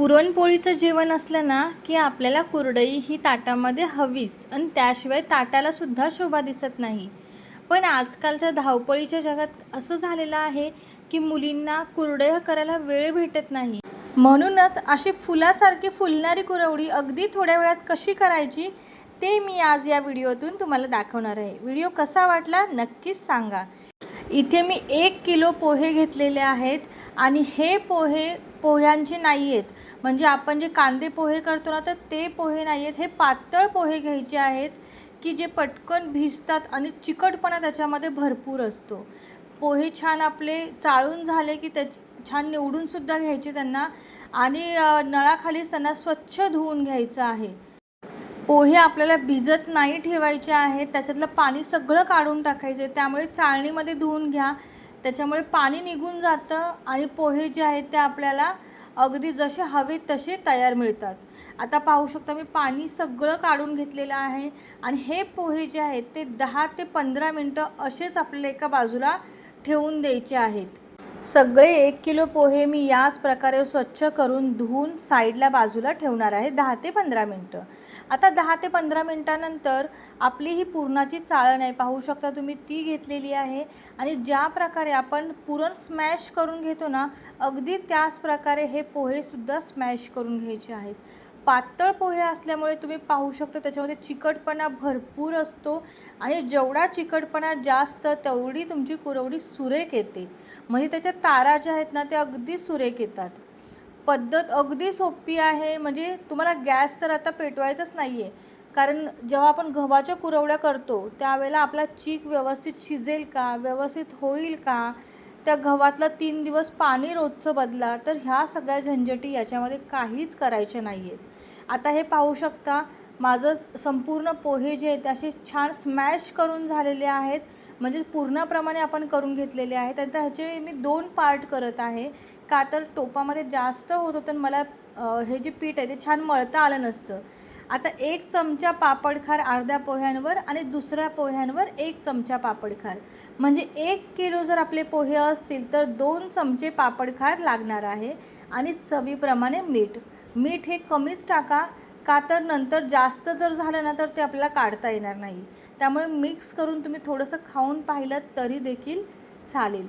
पुरणपोळीचं जेवण असलं ना की आपल्याला कुरडई ही ताटामध्ये हवीच. आणि त्याशिवाय ताटाला सुद्धा शोभा दिसत नाही. पण आजकालच्या धावपळीच्या जगात असं झालेलं आहे की मुलींना कुरडया करायला वेळ भेटत नाही. म्हणूनच अशी फुलासारखी फुलणारी कुरवडी अगदी थोड्या वेळात कशी करायची ते मी आज या व्हिडिओतून तुम्हाला दाखवणार आहे. व्हिडिओ कसा वाटला नक्कीच सांगा. इथे मी एक किलो पोहे घेतलेले आहेत. आणि हे पोहे पोह्यांचे नाही आहेत म्हणजे आपण जे कांदे पोहे करतो ना तर ते पोहे नाही आहेत हे पातळ पोहे घ्यायचे आहेत की जे पटकन भिजतात आणि चिकटपणा त्याच्यामध्ये भरपूर असतो. पोहे छान आपले चाळून झाले की त्या छान निवडूनसुद्धा घ्यायचे त्यांना आणि नळाखालीच त्यांना स्वच्छ धुवून घ्यायचं आहे. पोहे आपल्याला भिजत नाही ठेवायचे आहेत. त्याच्यातलं पाणी सगळं काढून टाकायचं आहे. त्यामुळे चाळणीमध्ये धुवून घ्या. त्याच्यामुळे पाणी निघून जातं आणि पोहे जे आहेत ते आपल्याला अगदी जसे हवे तसे तयार मिळतात. आता पाहू शकता मी पाणी सगळं काढून घेतलेलं आहे आणि हे पोहे जे आहेत ते दहा ते पंधरा मिनटं असेच आपल्याला एका बाजूला ठेवून द्यायचे आहेत. सगळे एक किलो पोहे मी याच प्रकारे स्वच्छ करून धुवून साईडला बाजूला ठेवणार आहे दहा ते पंधरा मिनटं. आता दहा ते पंधरा मिनटानंतर आपली ही पुरणाची चाळण आहे. पाहू शकता तुम्ही ती घेतलेली आहे. आणि ज्या प्रकारे आपण पुरण स्मॅश करून घेतो ना अगदी त्याच प्रकारे हे पोहेसुद्धा स्मॅश करून घ्यायचे आहेत. पातळ पोहे असल्यामुळे तुम्ही पाहू शकता त्याच्यामध्ये चिकटपणा भरपूर असतो आणि जेवढा चिकटपणा जास्त तेवढी तुमची कुरवडी सुरेख येते. म्हणजे त्याच्या तारा ज्या आहेत ना त्या अगदी सुरेख येतात. पद्धत अगदी सोपी आहे. म्हणजे तुम्हाला गॅस तर आता पेटवायचाच नाही आहे कारण जेव्हा आपण गव्हाच्या कुरवड्या करतो त्यावेळेला आपला चीक व्यवस्थित शिजेल का? व्यवस्थित होईल का? त्या गव्हातलं तीन दिवस पाणी रोजचं बदला तर ह्या सगळ्या झंझटी याच्यामध्ये काहीच करायच्या नाही आहेत आता हे पाहू शकता माझं संपूर्ण पोहे जे आहेत असे छान स्मॅश करून झालेले आहेत. म्हणजे पूर्णाप्रमाणे आपण करून घेतलेले आहे तर ह्याचे मी दोन पार्ट करत आहे. का तर टोपामध्ये जास्त होत होतं आणि मला हे जे पीठ आहे ते छान मळता आलं नसतं. आता एक चमचा पापडखार अर्ध्या पोह्यांवर आणि दुसऱ्या पोह्यांवर एक चमचा पापडखार म्हणजे एक किलो जर आपले पोहे असतील तर दोन चमचे पापडखार लागणार आहे आणि चवीप्रमाणे मीठ. मीठ हे कमीच टाका. का तर नंतर जास्त जर झालं ना तर ते आपल्याला काढता येणार नाही. त्यामुळे मिक्स करून तुम्ही थोडंसं खाऊन पाहिलं तरी देखील चालेल.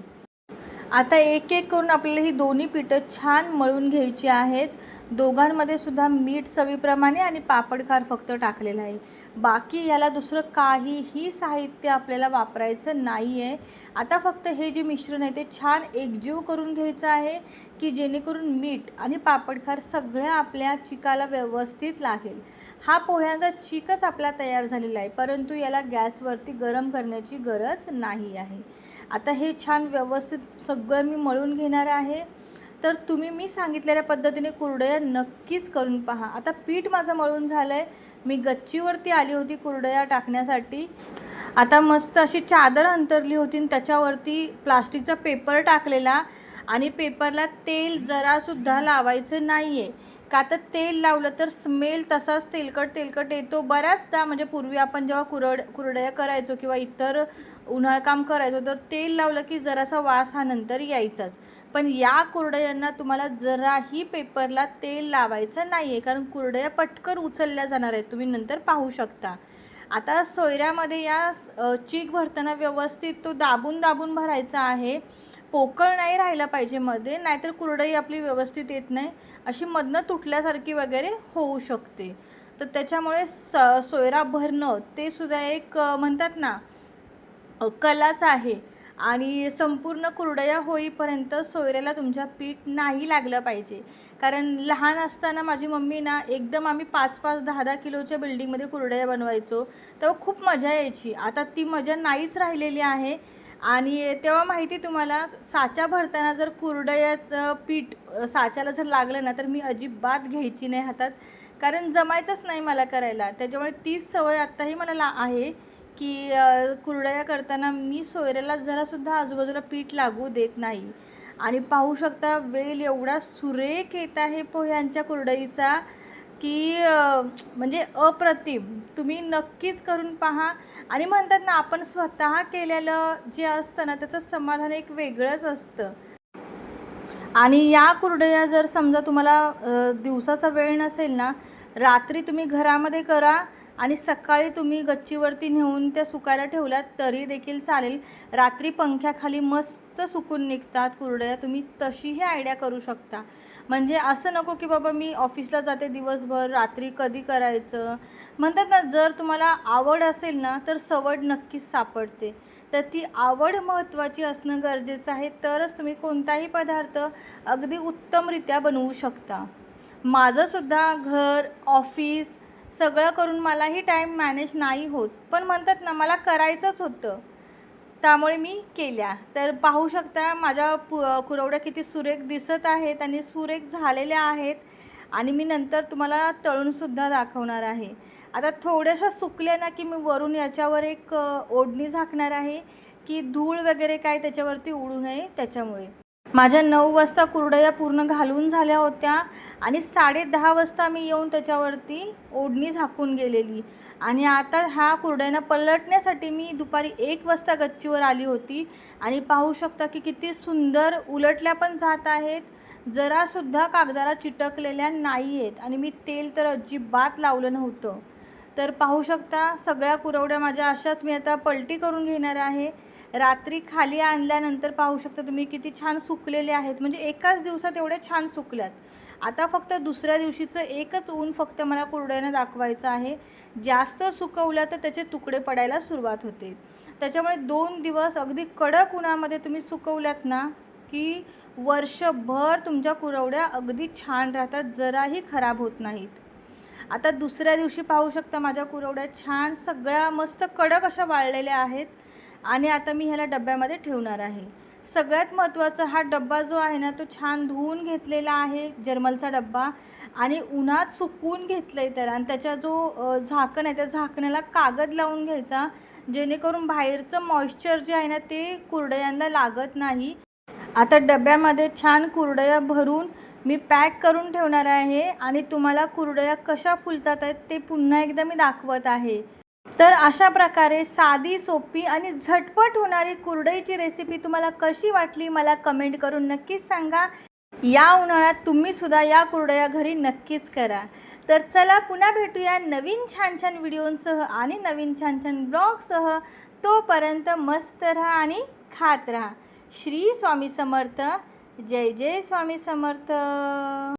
आता एक एक करून आपल्याला ही दोन्ही पिठं छान मळून घ्यायची आहेत. दोघांमध्ये सुद्धा मीठ चवीप्रमाणे आणि पापडखार फक्त टाकलेलं आहे. बाकी याला दुसरं काहीही साहित्य आपल्याला वापरायचं नाही आहे आता फक्त हे जे मिश्रण आहे ते छान एकजीव करून घ्यायचं आहे की जेणेकरून मीठ आणि पापडखार सगळ्या आपल्या चिकाला व्यवस्थित लागेल. हा पोह्याचा चिकच आपला तयार झालेला आहे परंतु याला गॅसवरती गरम करण्याची गरज नाही आहे. आता हे छान व्यवस्थित सगळं मी मळून घेणार आहे. तर तुम्ही मी सांगितलेल्या पद्धतीने कुरडया नक्कीच करून पहा. आता पीठ माझं मळून झालं आहे मी गच्चीवरती आली होती कुरडया टाकण्यासाठी. आता मस्त अशी चादर अंतरली होती आणि त्याच्यावरती प्लास्टिकचा पेपर टाकलेला आणि पेपरला तेल जरासुद्धा लावायचं नाही आहे का तर तेल लावलं तर स्मेल तसाच तेलकट तेलकट येतो. बऱ्याचदा म्हणजे पूर्वी आपण जेव्हा कुरड कुरडया करायचो किंवा इतर उन्हाळ काम करायचो तर तेल लावलं की जरासा वास हा नंतर यायचाच. पण या कुरडयांना तुम्हाला जराही पेपरला तेल लावायचं नाही आहे कारण कुरडया पटकन उचलल्या जाणार आहेत. तुम्ही नंतर पाहू शकता. आता सोयऱ्यामध्ये या चीक भरताना व्यवस्थित तो दाबून दाबून भरायचा आहे. पोकळ नाही राहिला पाहिजे मध्ये नाहीतर कुरडई आपली व्यवस्थित येत नाही अशी मधनं तुटल्यासारखी वगैरे होऊ शकते. तर त्याच्यामुळे स सोयरा भरणं ते सुद्धा एक म्हणतात ना कलाच आहे. आणि संपूर्ण कुरडया होईपर्यंत सोयऱ्याला तुमच्या पीठ नाही लागलं पाहिजे. कारण लहान असताना माझी मम्मी ना एकदम आम्ही पाच पाच दहा दहा किलोच्या बिल्डिंगमध्ये कुरडया बनवायचो तेव्हा खूप मजा यायची. आता ती मजा नाहीच राहिलेली आहे. आणि तेव्हा माहिती तुम्हाला साचा भरताना जर कुरडयाचं पीठ साच्याला जर लागलं ना तर मी अजिबात घ्यायची नाही हातात. कारण जमायचंच नाही मला करायला. त्याच्यामुळे तीच सवय आत्ताही मला ला आहे की कुरडया करताना मी सोयऱ्याला जरासुद्धा आजूबाजूला पीठ लागू देत नाही. आणि पाहू शकता वेल एवढा सुरेख येत आहे पोह्यांच्या कुरडईचा. की म्हणजे अप्रतिम. तुम्ही नक्कीच करून पहा. आणि म्हणतात ना आपण स्वतः केलेलं जे असतं ना त्याचं समाधान एक वेगळंच असतं. आणि या कुरडया जर समजा तुम्हाला दिवसाचा वेळ नसेल ना रात्री तुम्ही घरामध्ये करा. आणि सकाळी तुम्ही गच्चीवरती नेऊन त्या सुकायला ठेवल्यात तरी देखील चालेल. रात्री पंख्याखाली मस्त सुकून निघतात कुरड्या तुम्ही तशीही आयडिया करू शकता. म्हणजे असं नको की बाबा मी ऑफिसला जाते दिवसभर रात्री कधी करायचं? म्हणतात ना जर तुम्हाला आवड असेल ना तर सवड नक्कीच सापडते. तर ती आवड महत्त्वाची असणं गरजेचं आहे तरच तुम्ही कोणताही पदार्थ अगदी उत्तमरित्या बनवू शकता. माझंसुद्धा घर ऑफिस सगळं करून मलाही टाईम मॅनेज नाही होत. पण म्हणतात ना मला करायचंच होतं. त्यामुळे मी केल्या. तर पाहू शकता माझ्या पु कुरवड्या किती सुरेख दिसत आहेत आणि सुरेख झालेल्या आहेत. आणि मी नंतर तुम्हाला तळूनसुद्धा दाखवणार आहे. आता थोड्याशा सुकल्या ना की मी वरून याच्यावर एक ओढणी झाकणार आहे. की धूळ वगैरे काय त्याच्यावरती उडू नये त्याच्यामुळे. माझ्या नऊ वाजता कुरडया पूर्ण घालून झाल्या होत्या आणि साडे दहा वाजता मी येऊन त्याच्यावरती ओढणी झाकून गेलेली. आणि आता ह्या कुरड्यांना पलटण्यासाठी मी दुपारी एक वाजता गच्चीवर आली होती. आणि पाहू शकता की किती सुंदर उलटल्या पण जात आहेत. जरासुद्धा कागदाला चिटकलेल्या नाही आहेत. आणि मी तेल तर अजिबात लावलं नव्हतं. तर पाहू शकता सगळ्या कुरवड्या माझ्या अशाच मी आता पलटी करून घेणार आहे. रात्री खाली आणल्यानंतर पाहू शकता तुम्ही किती छान सुकलेले आहेत. म्हणजे एकाच दिवसात एवढे छान सुकल्यात. आता फक्त दुसऱ्या दिवशीचं एकच ऊन फक्त मला कुरड्यानं दाखवायचं आहे. जास्त सुकवलं तर त्याचे तुकडे पडायला सुरुवात होते. त्याच्यामुळे दोन दिवस अगदी कडक उन्हामध्ये तुम्ही सुकवल्यात ना की वर्षभर तुमच्या कुरवड्या अगदी छान राहतात जराही खराब होत नाहीत. आता दुसऱ्या दिवशी पाहू शकता माझ्या कुरवड्या छान सगळ्या मस्त कडक अशा वाळलेल्या आहेत. आणि आता मी ह्याला डब्यामध्ये ठेवणार आहे. सगळ्यात महत्त्वाचं हा डब्बा जो आहे ना तो छान धुवून घेतलेला आहे जर्मलचा डब्बा. आणि उन्हात सुकवून घेतलं आहे त्याला. आणि त्याचा जो झाकण आहे त्या झाकणाला कागद लावून घ्यायचा जेणेकरून बाहेरचं मॉइश्चर जे आहे ना ते कुरडयांना लागत नाही. आता डब्यामध्ये छान कुरडया भरून मी पॅक करून ठेवणार आहे. आणि तुम्हाला कुरडया कशा फुलतात आहेत ते पुन्हा एकदा मी दाखवत आहे. तर अशा प्रकारे साधी सोपी आणि झटपट होणारी कुरडईची रेसिपी तुम्हाला कशी वाटली मला कमेंट करून नक्कीच सांगा. या उन्हाळ्यात तुम्ही सुद्धा या कुरडया घरी नक्कीच करा. तर चला पुन्हा भेटूया नवीन छान छान व्हिडिओंसह आणि नवीन छान छान ब्लॉगसह. तोपर्यंत मस्त राहा आणि खात राहा. श्री स्वामी समर्थ. जय जय स्वामी समर्थ.